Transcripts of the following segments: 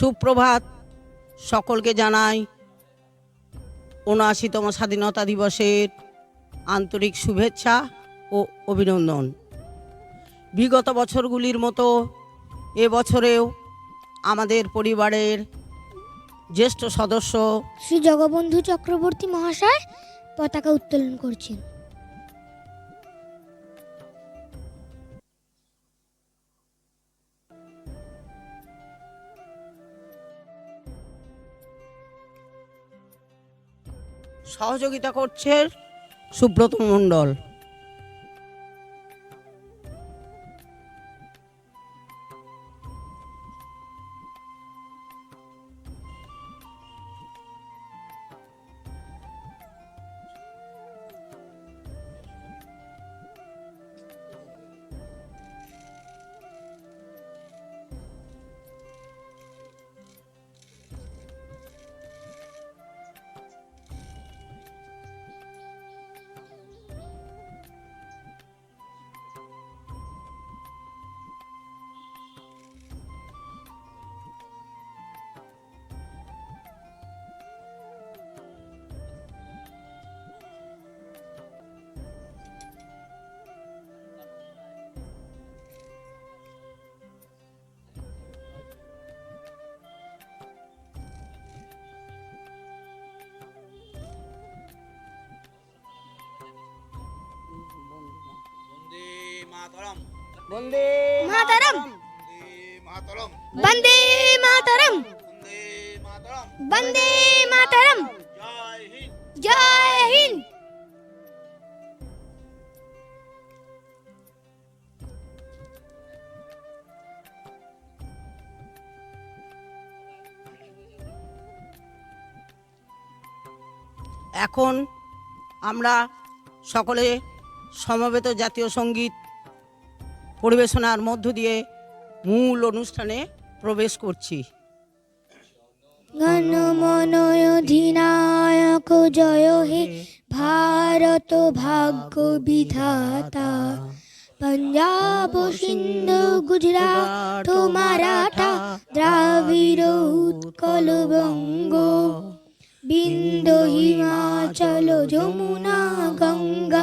সুপ্রভাত সকলকে জানাই উনআশিতম স্বাধীনতা দিবসের আন্তরিক শুভেচ্ছা ও অভিনন্দন। বিগত বছরগুলির মতো এবছরেও আমাদের পরিবারের জ্যেষ্ঠ সদস্য শ্রী জগবন্ধু চক্রবর্তী মহাশয় পতাকা উত্তোলন করছেন। সহযোগিতা করছে সুব্রত মণ্ডল। মাতরম। বন্দে মাতারাম। বন্দে মাতরম। বন্দে মাতরম। জয় হিন্দ জয় হিন্দ। এখন আমরা সকলে সমবেত জাতীয় সংগীত পরিবেশনার মধ্য দিয়ে মূল অনুষ্ঠানে প্রবেশ করছি। অধিনায়ক জয় হে ভারত ভাগ্য বিধাতা। পঞ্জাব সিন্ধু গুজরাট মারাঠা দ্রাবিড় উৎকল বঙ্গ। বিন্দ হিমাচল যমুনা গঙ্গা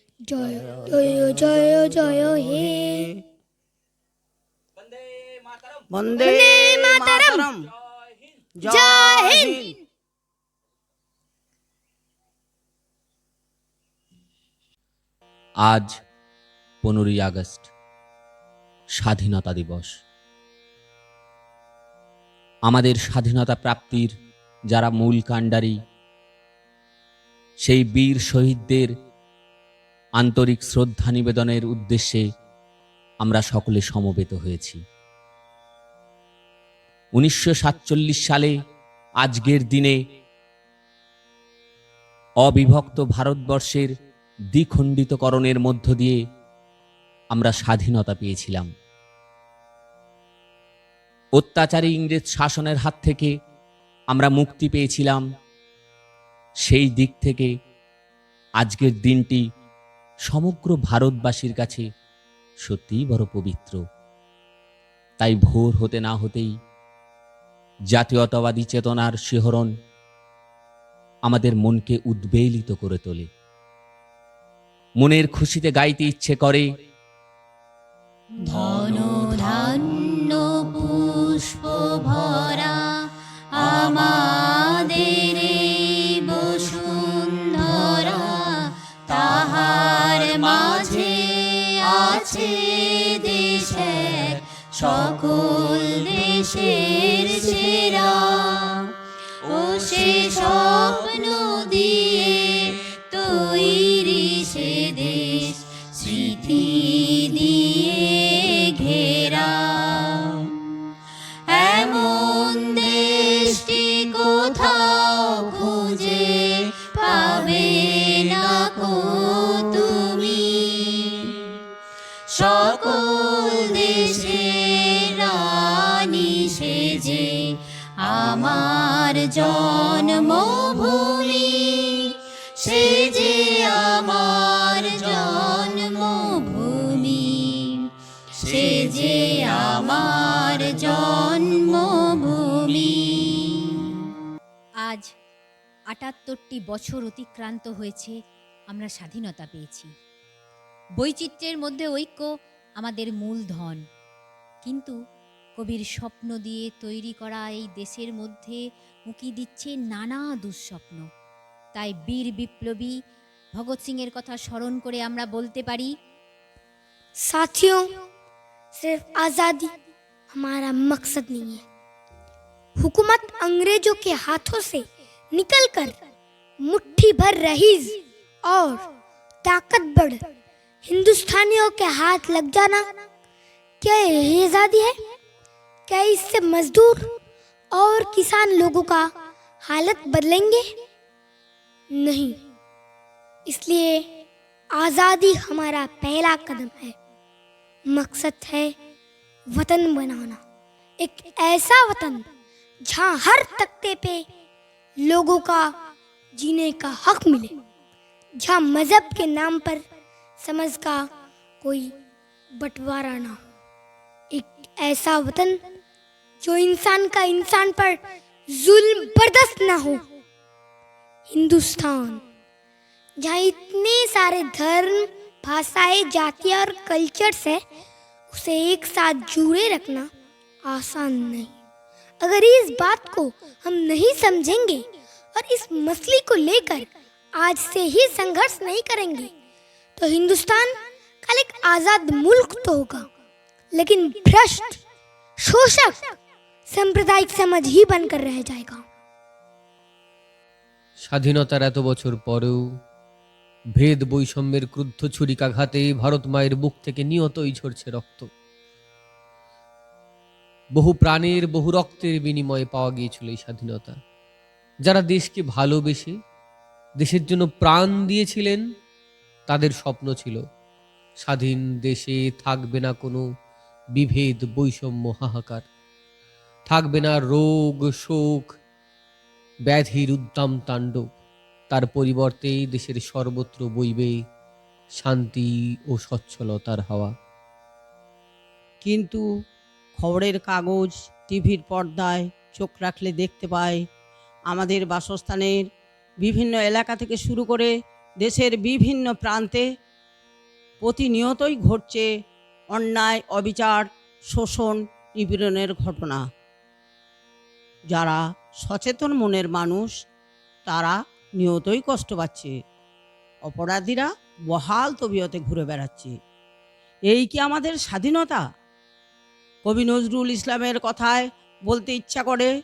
জয় জয় জয় জয় হে বন্দে মাতরম। জয় হিন্দ। আজ পনেরোই আগস্ট স্বাধীনতা দিবস আমাদের স্বাধীনতা প্রাপ্তির যারা মূল কাণ্ডারি সেই বীর শহীদদের আন্তরিক শ্রদ্ধা নিবেদনের উদ্দেশ্যে আমরা সকলে সমবেত হয়েছি। উনিশশো সাতচল্লিশ সালে আজকের দিনে অবিভক্ত ভারতবর্ষের দ্বিখণ্ডিতকরণের মধ্য দিয়ে আমরা স্বাধীনতা পেয়েছিলাম। অত্যাচারী ইংরেজ শাসনের হাত থেকে আমরা মুক্তি পেয়েছিলাম। সেই দিক থেকে আজকের দিনটি সমগ্র ভারতবাসীর কাছে সত্যিই বড় পবিত্র। তাই ভোর হতে না হতেই জাতীয়তাবাদী চেতনার শিহরণ আমাদের মনকে উদ্বেলিত করে তোলে। মনের খুশিতে গাইতে ইচ্ছে করে। ধন ধান্য পুষ্প ভরা আমাদের আছে দেশে সকল দেশের সেরা। ও সে স্বপ্ন দিয়ে জন্মভূমি, সে যে আমার জন্মভূমি, সে যে আমার জন্মভূমি। আজ আটাত্তরটি বছর অতিক্রান্ত হয়েছে, আমরা স্বাধীনতা পেয়েছি। বৈচিত্র্যের মধ্যে ঐক্য আমাদের মূল ধন কিন্তু কবির স্বপ্ন দিয়ে তৈরি করা এই দেশের মধ্যে উঁকি দিচ্ছে নানা দুঃস্বপ্ন তাই বীর বিপ্লবী ভগৎ সিংয়ের কথা স্মরণ করে আমরা বলতে পারি साथियों सिर्फ आज़ादी हमारा मकसद नहीं है हुकूमत अंग्रेजों के हाथों से निकलकर मुट्ठी भर रहीज और ताकतवर हिंदुस्तानियों के हाथ लग जाना क्या यही आज़ादी है क्या इससे मजदूर और किसान लोगों का हालत बदलेंगे? नहीं। इसलिए आज़ादी हमारा पहला कदम है। मकसद है वतन बनाना। एक ऐसा वतन जहाँ हर तख्ते पे लोगों का जीने का हक मिले। जहाँ मज़हब के नाम पर समझ का कोई बंटवारा ना एक ऐसा वतन जो इंसान का इंसान पर जुल्म बर्दाश्त ना हो। हिंदुस्तान, जहाँ इतने सारे धर्म, भाषाएँ, जातियाँ और कल्चर्स है, उसे एक साथ जुड़े रखना आसान नहीं। अगर इस बात को हम नहीं समझेंगे और इस मसले को लेकर आज से ही संघर्ष नहीं करेंगे तो हिंदुस्तान कल एक आज़ाद मुल्क तो होगा। लेकिन भ्रष्ट, शोषक সাম্প্রদায়িক সমাজ হি বনকর রহ যায়গা স্বাধীনতার এত বছর পরেও ভেদ বৈষম্যের ক্রুদ্ধ ছুরিকাঘাতে ভারত মায়ের বুক থেকে নিয়তই ঝরছে রক্ত। বহু প্রাণের, বহু রক্তের বিনিময়ে পাওয়া গিয়েছিল এই স্বাধীনতা। যারা দেশকে ভালোবেসে, দেশের জন্য প্রাণ দিয়েছিলেন, তাদের স্বপ্ন ছিল, স্বাধীন দেশে থাকবে না কোনো বিভেদ বৈষম্য হাহাকার। থাকবে না রোগ, শোক ব্যাধির উদ্দাম তাণ্ডব। তার পরিবর্তে দেশের সর্বত্র বইবে শান্তি ও সচ্ছলতার হাওয়া। কিন্তু খবরের কাগজ, টিভির পর্দায় চোখ রাখলে দেখতে পাই আমাদের বাসস্থানের বিভিন্ন এলাকা থেকে শুরু করে দেশের বিভিন্ন প্রান্তে প্রতিনিয়তই ঘটছে অন্যায়, অবিচার, শোষণ, নিপীড়নের ঘটনা। যারা সচেতন মনের মানুষ, তারা নিয়তই কষ্ট পাচ্ছে। অপরাধীরা বহাল তবিয়তে ঘুরে বেড়াচ্ছে। এই কি আমাদের স্বাধীনতা? কবি নজরুল ইসলামের কথায় বলতে ইচ্ছা করে,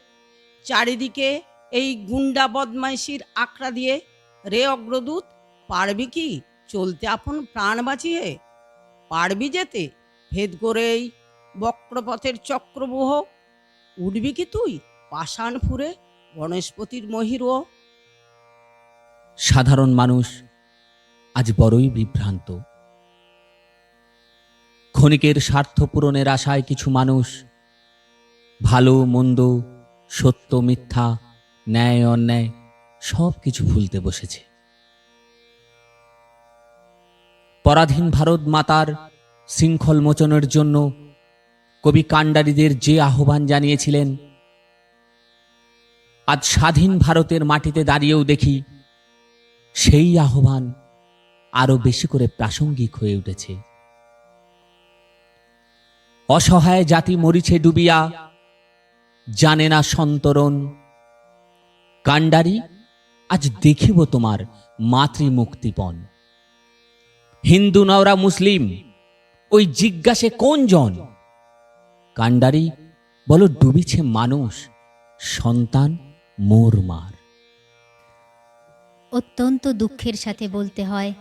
চারিদিকে এই গুন্ডা বদমাইশির আঁকড়া দিয়ে রে অগ্রদূত, পারবি কি চলতে আপন প্রাণ বাঁচিয়ে? পারবি যেতে, ভেদ করেই বক্রপথের চক্রবুহ, উঠবি কি তুই? পাষাণ ফুরে গণেশপতির মহিরও। সাধারণ মানুষ আজ বড়ই বিভ্রান্ত। ক্ষণিকের স্বার্থ পূরণের আশায় কিছু মানুষ ভালো, মন্দ, সত্য, মিথ্যা, ন্যায়, অন্যায় সব কিছু ভুলতে বসেছে। পরাধীন ভারত মাতার শৃঙ্খল মোচনের জন্য কবি কাণ্ডারীদের যে আহ্বান জানিয়েছিলেন আজ স্বাধীন ভারতের মাটিতে দাঁড়িয়েও দেখি, সেই আহ্বান আরও বেশি করে প্রাসঙ্গিক হয়ে উঠেছে। অসহায় জাতি মরিছে ডুবিয়া, জানে না সন্তরণ। কাণ্ডারি, আজ দেখিব তোমার মাতৃমুক্তিপণ। হিন্দু নওরা মুসলিম, ওই জিজ্ঞাসে কোন জন? কাণ্ডারি, বলো ডুবিছে মানুষ, সন্তান মোর মার অত্যন্ত দুঃখের সাথে বলতে হয়,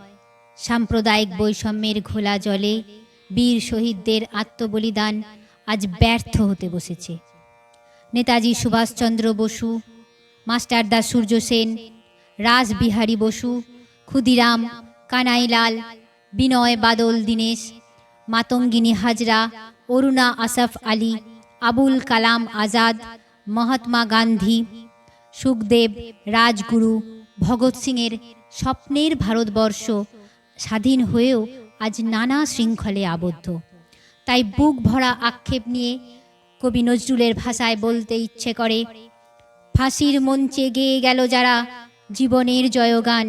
সাম্প্রদায়িক বৈষম্যের ঘোলা জলে বীর শহীদদের আত্মবলিদান আজ ব্যর্থ হতে বসেছে। নেতাজি সুভাষচন্দ্র বসু মাস্টারদা সূর্য সেন, রাসবিহারী বসু, ক্ষুদিরাম, কানাইলাল, বিনয় বাদল দীনেশ, মাতঙ্গিনী হাজরা, অরুণা আসাফ আলী, আবুল কালাম আজাদ, মহাত্মা গান্ধী সুখদেব, রাজগুরু, ভগৎ সিংয়ের স্বপ্নের ভারতবর্ষ স্বাধীন হয়েও আজ নানা শৃঙ্খলে আবদ্ধ। তাই বুক ভরা আক্ষেপ নিয়ে কবি নজরুলের ভাষায় বলতে ইচ্ছে করে, ফাঁসির মঞ্চে গেয়ে গেল যারা জীবনের জয়গান,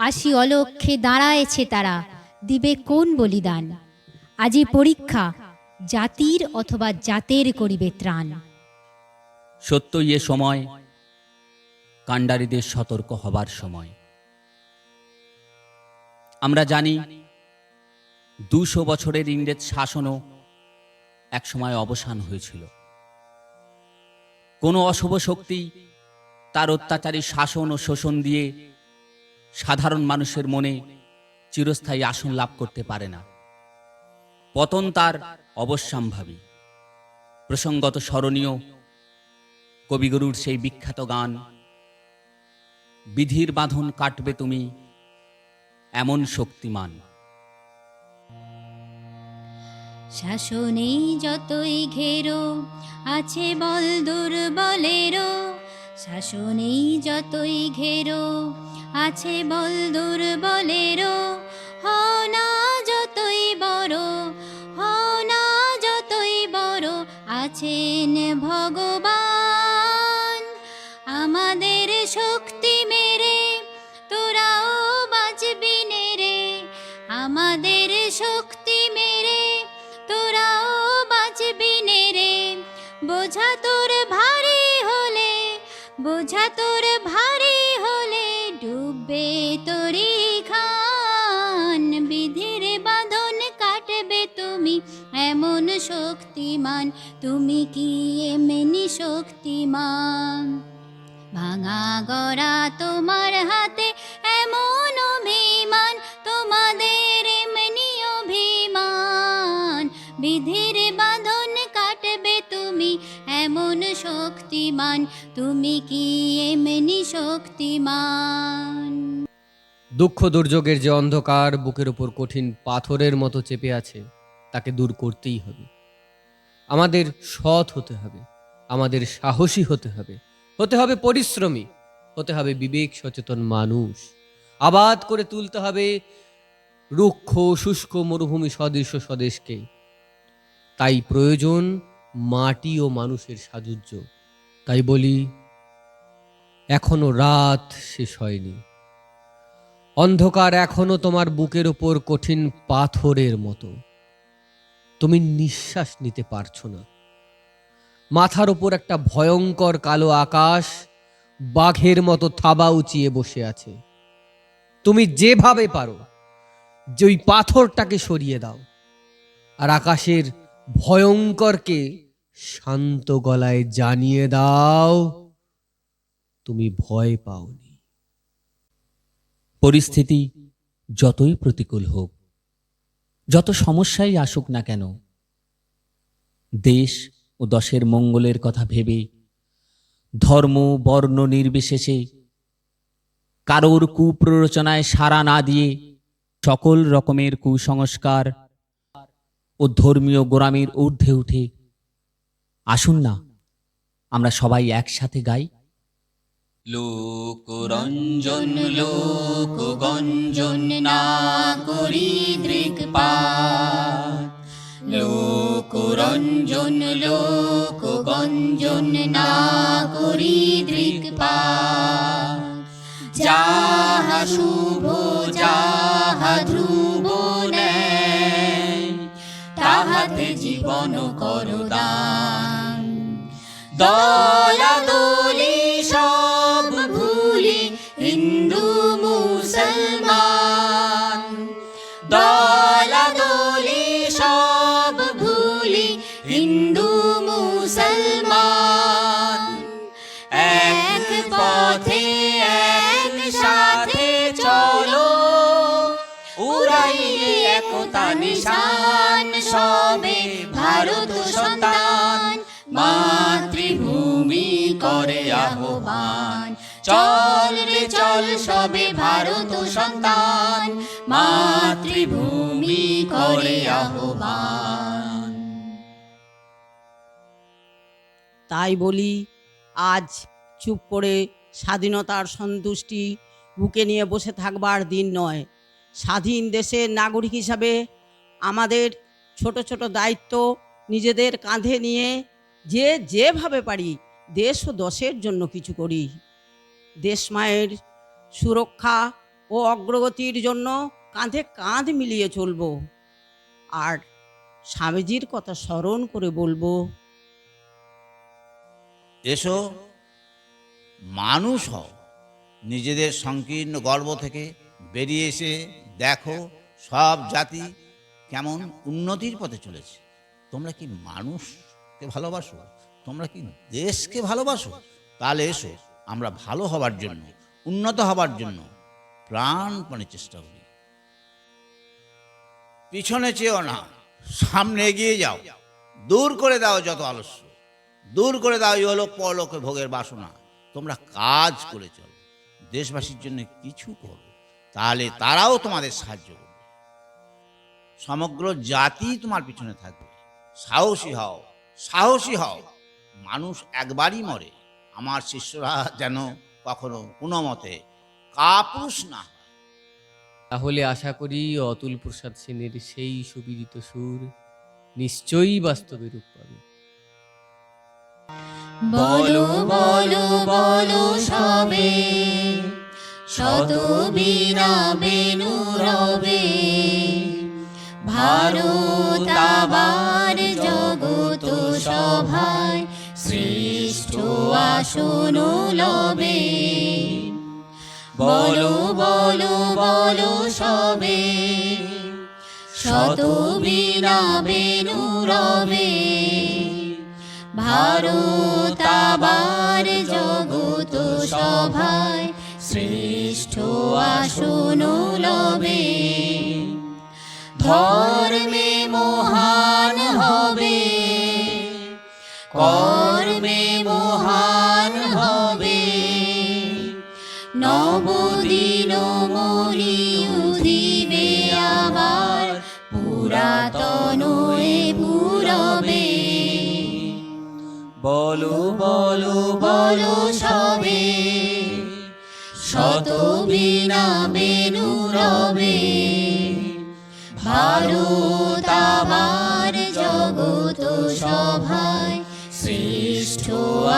আসি অলক্ষে দাঁড়ায়েছে তারা, দিবে কোন বলিদান? আজি পরীক্ষা, জাতির অথবা জাতের করিবে ত্রাণ। সত্যই এ সময় কাণ্ডারীদের সতর্ক হবার সময়। আমরা জানি দুশো বছরের ইংরেজ শাসনও একসময় অবসান হয়েছিল। কোনো অশুভ শক্তি তার অত্যাচারী শাসন ও শোষণ দিয়ে সাধারণ মানুষের মনে চিরস্থায়ী আসন লাভ করতে পারে না। পতন তার অবশ্যম্ভাবী। প্রসঙ্গত স্মরণীয় কবিগুরুর সেই বিখ্যাত গান বিধির বাঁধন কাটবে তুমি এমন শক্তিমান। শাসনেই যতই ঘেরো, আছে বল দুর্বলেরও। শাসনেই যতই ঘেরো, আছে বল দুর্বলেরও। না যতই বড়, হও না যতই বড়, আছেন ভগবান। শক্তি মেরে, তোরাও বাঁচবি নে রে। বোঝা তোর ভারী হলে, বোঝা তোর ভারী হলে ডুববে তোরি খান। বিধির বাঁধন কাটবে তুমি এমন শক্তিমান, তুমি কি এমনি শক্তিমান? ভাঙা গড়া তোমার হাতে এমন শক্তিমান, তুমি কি এমনি শক্তিমান? দুঃখ দুর্যোগের যে অন্ধকার বুকের উপর কঠিন পাথরের মতো চেপে আছে, তাকে দূর করতেই হবে। আমাদের সৎ হতে হবে, আমাদের সাহসী হতে হবে। হতে হবে পরিশ্রমী, হতে হবে বিবেক সচেতন মানুষ। আবাদ করে তুলতে হবে রুক্ষ, শুষ্ক মরুভূমি সদৃশ স্বদেশকে। তাই প্রয়োজন মাটি ও মানুষের সাজুজ্য তাই বলি, এখনও রাত শেষ হয়নি। অন্ধকার এখনও তোমার বুকের ওপর কঠিন পাথরের মতো। তুমি নিঃশ্বাস নিতে পারছ না। মাথার ওপর একটা ভয়ঙ্কর কালো আকাশ বাঘের মতো থাবা উঁচিয়ে বসে আছে। তুমি যেভাবে পারো, যে ওই পাথরটাকে সরিয়ে দাও। আর আকাশের ভয়ঙ্করকে শান্ত গলায় জানিয়ে দাও, তুমি ভয় পাওনি। পরিস্থিতি যতই প্রতিকূল হোক, যত সমস্যাই আসুক না কেন, দেশ ও দশের মঙ্গলের কথা ভেবে, ধর্ম, বর্ণ নির্বিশেষে, কারোর কুপ্ররোচনায় সাড়া না দিয়ে, সকল রকমের কুসংস্কার ও ধর্মীয় গোড়ামির ঊর্ধ্বে উঠে আসুন না, আমরা সবাই একসাথে গাই। লোক লোকরঞ্জন, লোকগঞ্জন না করি দৃকপাত। লোকরঞ্জন, লোকগঞ্জন না করি দৃকপাত। যাহা শুভ, যাহা ধ্রুব তাহাতে জীবন করদান দলাদলি সব ভুলি হিন্দু মুসলমান করে আহ্বান। চল রে চল সবে ভারত সন্তান, মাতৃভূমি করে আহ্বান। তাই বলি, আজ চুপ করে স্বাধীনতার সন্তুষ্টি বুকে নিয়ে বসে থাকবার দিন নয়। স্বাধীন দেশের নাগরিক হিসাবে আমাদের ছোট ছোট দায়িত্ব নিজেদের কাঁধে নিয়ে যে যেভাবে পারি দেশ ও দশের জন্য কিছু করি। দেশ মায়ের সুরক্ষা ও অগ্রগতির জন্য কাঁধে কাঁধ মিলিয়ে চলবো। আর স্বামীজির কথা স্মরণ করে বলব। এসো, মানুষ হও। নিজেদের সংকীর্ণ গর্ব থেকে বেরিয়ে এসে দেখো সব জাতি কেমন উন্নতির পথে চলেছে। তোমরা কি মানুষকে ভালোবাসো? তোমরা কি দেশকে ভালোবাসো? তাহলে এসো, আমরা ভালো হবার জন্য, উন্নত হবার জন্য প্রাণপণে চেষ্টা করি। পিছনে চেয়েও না, সামনে এগিয়ে যাও। দূর করে দাও যত আলস্য। দূর করে দাও, ইহলোক পরলোকে ভোগের বাসনা। তোমরা কাজ করে চলো, দেশবাসীর জন্য কিছু করো, তাহলে তারাও তোমাদের সাহায্য করবে। সমগ্র জাতি তোমার পিছনে থাকবে। সাহসী হও সাহসী হও। মানুষ একবারই মরে। আমার শিষ্যরা যেন কখনো কোনো মতে কাপুরুষ না তাহলে আশা করি অতুল প্রসাদ সেনের সেই সুবিদিত সুর নিশ্চয়ই বাস্তবে রূপ পাবে। বলো বলো বলো সবে শত বীণা বেনু রবে ভারত আবার জগত সভায়। শ্রেষ্ঠ আসন লবে বলো বলো বলো সবে। শত বীণা বেনু রবে। ভারত আবার জগত সভায় শ্রেষ্ঠ আসন লবে ধর্মে মহান হবে। কর্মে নবদিন মরি উদিবে আবার, পুরাতন পুরবে। বলো বলো বলো সবে, শত বিনা বেনু রবে। ভারত আবার জগত সভায় শ্রেষ্ঠ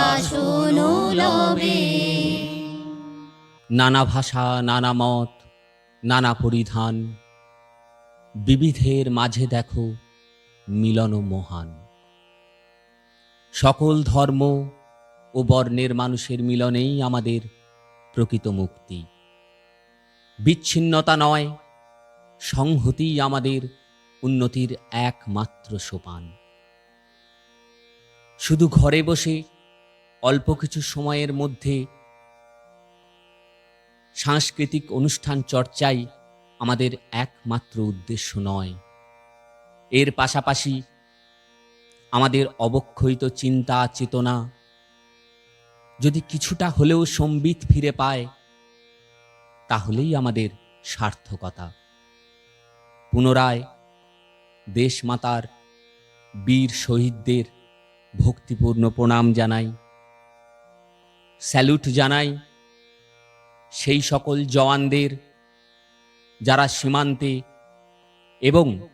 আসন লবে। নানা ভাষা, নানা মত, নানা পরিধান, বিবিধের মাঝে দেখো মিলন মহান। সকল ধর্ম ও বর্ণের মানুষের মিলনেই আমাদের প্রকৃত মুক্তি। বিচ্ছিন্নতা নয় সংহতিই আমাদের উন্নতির একমাত্র সোপান। শুধু ঘরে বসে অল্প কিছু সময়ের মধ্যে সাংস্কৃতিক অনুষ্ঠান চর্চাই আমাদের একমাত্র উদ্দেশ্য নয়। এর পাশাপাশি আমাদের অবক্ষয়িত চিন্তা, চেতনা যদি কিছুটা হলেও সম্বিত ফিরে পায়, তাহলেই আমাদের সার্থকতা। পুনরায় দেশমাতার, বীর শহীদদের ভক্তিপূর্ণ প্রণাম জানাই। স্যালুট জানাই সেই সকল জওয়ানদের যারা সীমান্তে এবং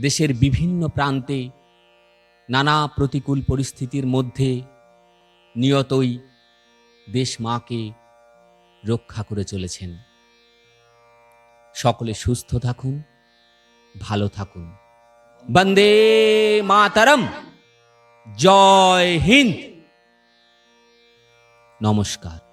দেশের বিভিন্ন প্রান্তে নানা প্রতিকূল পরিস্থিতির মধ্যে নিয়তই দেশ মাকে রক্ষা করে চলেছেন। সকলে সুস্থ থাকুন, ভালো থাকুন। বন্দে মাতারম। জয় হিন্দ। নমস্কার।